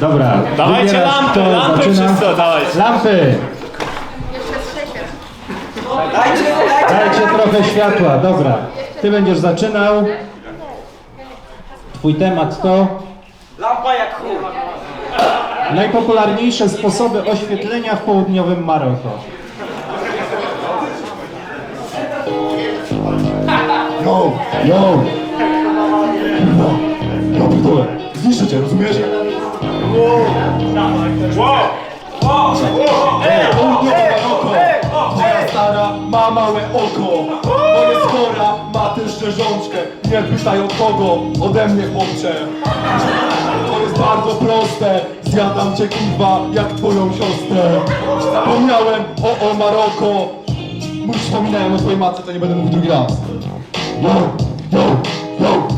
Dobra. Dawajcie wybierasz, lampy, kto lampy zaczyna. wszystko, dawajcie. Lampy! Dajcie trochę światła, dobra. Ty będziesz zaczynał. Twój temat to Lampa jak chuj. najpopularniejsze sposoby oświetlenia w południowym Maroko. Yo, yo! Małe oko, bo jest chora, ma też szczerzączkę. Nie pytaj od kogo, ode mnie chłopcze. To jest bardzo proste, zjadam cię kurwa jak twoją siostrę. Zapomniałem o, o Maroko. Już wspominałem o twojej matce, to nie będę mówił drugi raz. Yo, yo, yo!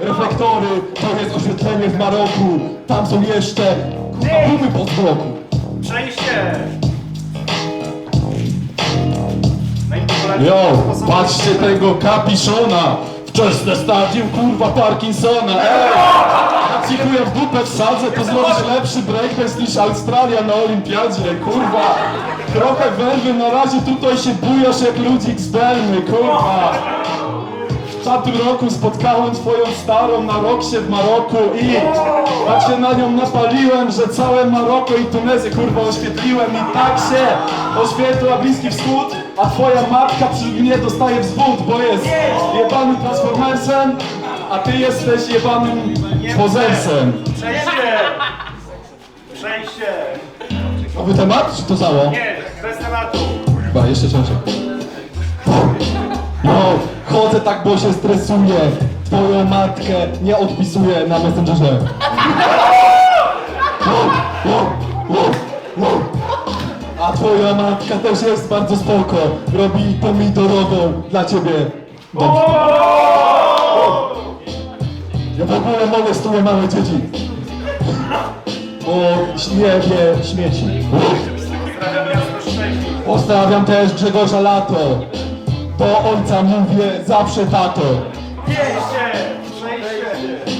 Reflektory to jest oświetlenie w Maroku. Tam są jeszcze kurwa gumy pod bloku. Przejście! Yo, patrzcie tego kapiszona. Wczesne stadium kurwa Parkinsona. Ej! Ja ci chuja w dupę wsadzę, to zrobisz lepszy breakdance niż Australia na olimpiadzie, kurwa. Trochę węży, na razie tutaj się bujasz jak ludzik z Belmy, kurwa. W czatu roku spotkałem twoją starą na roksie w Maroku i tak się na nią napaliłem, że całe Maroko i Tunezję kurwa oświetliłem i tak się oświetla Bliski Wschód, a twoja matka przy mnie dostaje wzwód, bo jest jebanym transformersem, a ty jesteś jebanym pozersem. Przejście! Przejście! Nowy temat, czy to samo? Nie, bez tematu. Chyba jeszcze ciągle. No, chodzę tak, bo się stresuję. Twoją matkę nie odpisuję na Messengerze. A twoja matka też jest bardzo spoko. Robi pomidorową dla ciebie. Dobrze. Ja w ogóle molestuję małe dzieci. O śmiewie śmieci. Pozdrawiam też Grzegorza Lato. Do ojca mówię zawsze tato. Przejście! Przejście!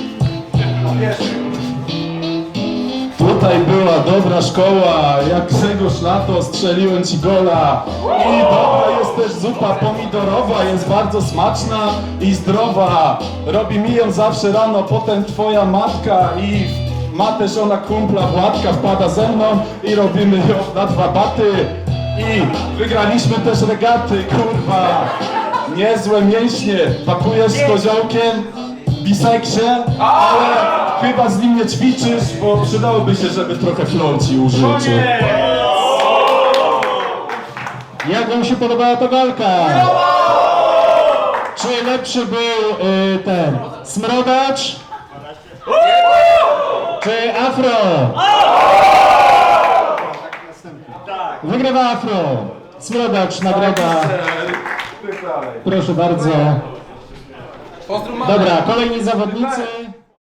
Tutaj była dobra szkoła, jak Grzegorz Lato strzeliłem ci gola. I dobra jest też zupa pomidorowa, jest bardzo smaczna i zdrowa. Robi mi ją zawsze rano, potem twoja matka i ma też ona kumpla Władka, wpada ze mną i robimy ją na dwa baty. I wygraliśmy też regaty, kurwa. Niezłe mięśnie, pakujesz z koziołkiem, biseksie, ale chyba z nim nie ćwiczysz, bo przydałoby się, żeby trochę flonci użyć. Koniec! Jak wam się podobała ta walka? Czy lepszy był y, ten smrodacz? Czy afro? Wygrywa afro. Smrodacz nagroda. Proszę bardzo. Dobra, kolejni zawodnicy.